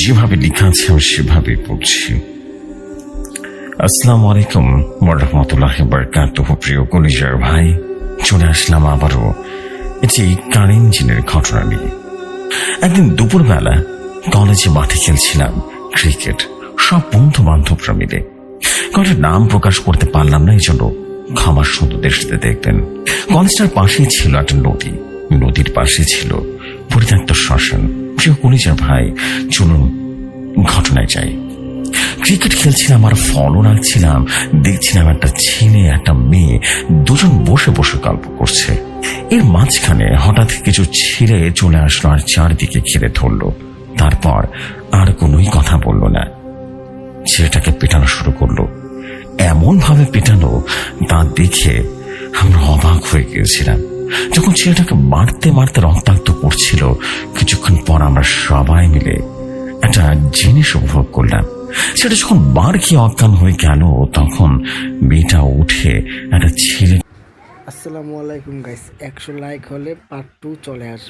যেভাবে লেখা আছে, আমি সেভাবে পড়ছি। আসসালামু আলাইকুম রহমতুল্লাহ বরকাত প্রিয় কলিজার ভাই। চলে আসলাম আবারও এটি কার ইঞ্জিনের ঘটনা নিয়ে। একদিন দুপুরবেলা কলেজে মাঠে খেলছিলাম ক্রিকেট। সব বন্ধু বান্ধবরা মিলে। কলেজের নাম প্রকাশ করতে পারলাম না এই জন্য ক্ষমা সুন্দর দৃষ্টিতে দেখবেন, কলেজটার পাশেই ছিল একটা নদী। নদীর পাশে ছিল পরিত্যক্ত শ্মশান। প্রিয় কলিজার ভাই, চলুন ঘটনায় যাই। ক্রিকেট খেলছিলাম আর ফলো রাখছিলাম দেখছিলাম একটা ছেলে, একটা মেয়ে, দুজন বসে বসে গল্প করছে। এর মাঝখানে হঠাৎ কিছু ছিঁড়ে চলে আসলো আর চারদিকে ঘিরে ধরলো। তারপর আর কোনোই কথা বলল না। ছেলেটাকে পেটানো শুরু করল। এমন ভাবে পেটানো তা দেখে আমরা অবাক হয়ে গিয়েছিলাম। যখন ছেলেটাকে মারতে মারতে রক্তাক্ত করছিল কিছুক্ষণ পর আমরা সবাই মিলে একটা জিনিস উপভোগ করলাম। সেটা যখন বার কি অজ্ঞান হয়ে গেল, তখন মেয়েটা উঠে একটা ছেলে আসসালামু আলাইকুম গাইস একশো লাইক হলে পার্ট টু চলে আসবে।